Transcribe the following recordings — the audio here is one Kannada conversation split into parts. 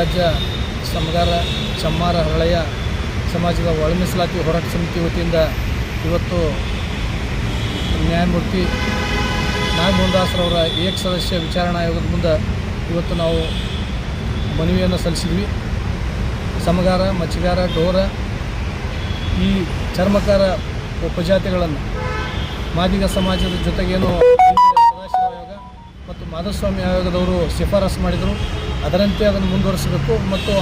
ರಾಜ್ಯ ಸಮಗಾರ, ಚಮ್ಮಾರ ಹಳೆಯ ಸಮಾಜದ ಒಳಮೀಸಲಾತಿ ಹೋರಾಟ ಸಮಿತಿ ವತಿಯಿಂದ ಇವತ್ತು ನ್ಯಾಯಮೂರ್ತಿ ನಾಗಮೋಹನ್ದಾಸ್ರವರ ಏಕ ಸದಸ್ಯ ವಿಚಾರಣಾ ಆಯೋಗದ ಮುಂದೆ ಇವತ್ತು ನಾವು ಮನವಿಯನ್ನು ಸಲ್ಲಿಸಿದ್ವಿ. ಸಮಗಾರ ಮಚ್ಚಿಗಾರ ಡೋರ ಈ ಚರ್ಮಕಾರ ಉಪಜಾತಿಗಳನ್ನು ಮಾದಿಗ ಸಮಾಜದ ಜೊತೆಗೇನು ಸದಾಶಿವ ಆಯೋಗ ಮತ್ತು ಮಾಧುಸ್ವಾಮಿ ಆಯೋಗದವರು ಶಿಫಾರಸು ಮಾಡಿದರು. ಅದರಂತೆ ಅದನ್ನು ಮುಂದುವರಿಸಬೇಕು ಮತ್ತು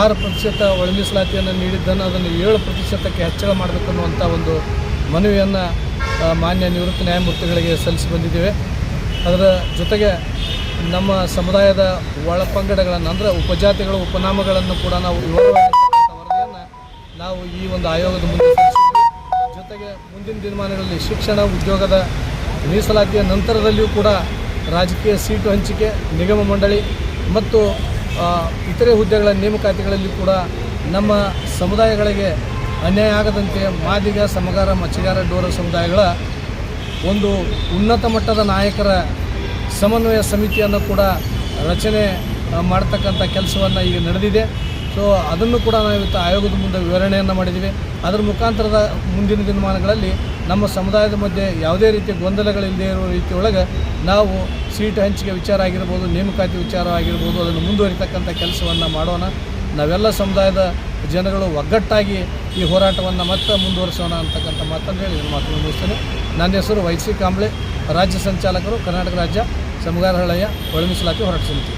ಆರು ಪ್ರತಿಶತ ಒಳ ಮೀಸಲಾತಿಯನ್ನು ನೀಡಿದ್ದನ್ನು ಅದನ್ನು ಏಳು ಪ್ರತಿಶತಕ್ಕೆ ಹೆಚ್ಚಳ ಮಾಡಬೇಕು ಅನ್ನುವಂಥ ಒಂದು ಮನವಿಯನ್ನು ಮಾನ್ಯ ನಿವೃತ್ತ ನ್ಯಾಯಮೂರ್ತಿಗಳಿಗೆ ಸಲ್ಲಿಸಿ ಬಂದಿದ್ದೇವೆ. ಅದರ ಜೊತೆಗೆ ನಮ್ಮ ಸಮುದಾಯದ ಒಳಪಂಗಡಗಳನ್ನು ಅಂದರೆ ಉಪಜಾತಿಗಳ, ಉಪನಾಮಗಳನ್ನು ಕೂಡ ನಾವು ವರದಿಯನ್ನು ನಾವು ಈ ಒಂದು ಆಯೋಗದ ಮುಂದೆ ಜೊತೆಗೆ ಮುಂದಿನ ದಿನಮಾನಗಳಲ್ಲಿ ಶಿಕ್ಷಣ ಉದ್ಯೋಗದ ಮೀಸಲಾತಿಯ ನಂತರದಲ್ಲಿಯೂ ಕೂಡ ರಾಜಕೀಯ ಸೀಟು ಹಂಚಿಕೆ, ನಿಗಮ ಮಂಡಳಿ ಮತ್ತು ಇತರೆ ಹುದ್ದೆಗಳ ನೇಮಕಾತಿಗಳಲ್ಲಿ ಕೂಡ ನಮ್ಮ ಸಮುದಾಯಗಳಿಗೆ ಅನ್ಯಾಯ ಆಗದಂತೆ ಮಾದಿಗ, ಸಮಗಾರ, ಮಚ್ಚಿಗಾರ, ಡೋರ ಸಮುದಾಯಗಳ ಒಂದು ಉನ್ನತ ಮಟ್ಟದ ನಾಯಕರ ಸಮನ್ವಯ ಸಮಿತಿಯನ್ನು ಕೂಡ ರಚನೆ ಮಾಡ್ತಕ್ಕಂಥ ಕೆಲಸವನ್ನು ಈಗ ನಡೆದಿದೆ. ಸೊ ಅದನ್ನು ಕೂಡ ನಾವು ಇವತ್ತು ಆಯೋಗದ ಮುಂದೆ ವಿವರಣೆಯನ್ನು ಮಾಡಿದ್ದೀವಿ. ಅದರ ಮುಖಾಂತರದ ಮುಂದಿನ ದಿನಮಾನಗಳಲ್ಲಿ ನಮ್ಮ ಸಮುದಾಯದ ಮಧ್ಯೆ ಯಾವುದೇ ರೀತಿಯ ಗೊಂದಲಗಳಿಲ್ಲದೆ ಇರುವ ರೀತಿಯೊಳಗೆ ನಾವು ಸೀಟ್ ಹಂಚಿಕೆ ವಿಚಾರ ಆಗಿರ್ಬೋದು, ನೇಮಕಾತಿ ವಿಚಾರ ಆಗಿರ್ಬೋದು, ಅದನ್ನು ಮುಂದುವರಿತಕ್ಕಂಥ ಕೆಲಸವನ್ನು ಮಾಡೋಣ. ನಾವೆಲ್ಲ ಸಮುದಾಯದ ಜನಗಳು ಒಗ್ಗಟ್ಟಾಗಿ ಈ ಹೋರಾಟವನ್ನು ಮತ್ತೆ ಮುಂದುವರಿಸೋಣ ಅಂತಕ್ಕಂಥ ಮಾತನ್ನು ಹೇಳಿ ನನ್ನ ಮಾತನ್ನು ಮುಗಿಸ್ತೇನೆ. ನನ್ನ ಹೆಸರು ವೈ ಸಿ ಕಾಂಬ್ಳೆ. ರಾಜ್ಯ ಸಂಚಾಲಕರು, ಕರ್ನಾಟಕ ರಾಜ್ಯ ಸಮಗಾರ ಹಳೆಯ ಒಳ ಮೀಸಲಾತಿ ಹೋರಾಟ ಸಮಿತಿ.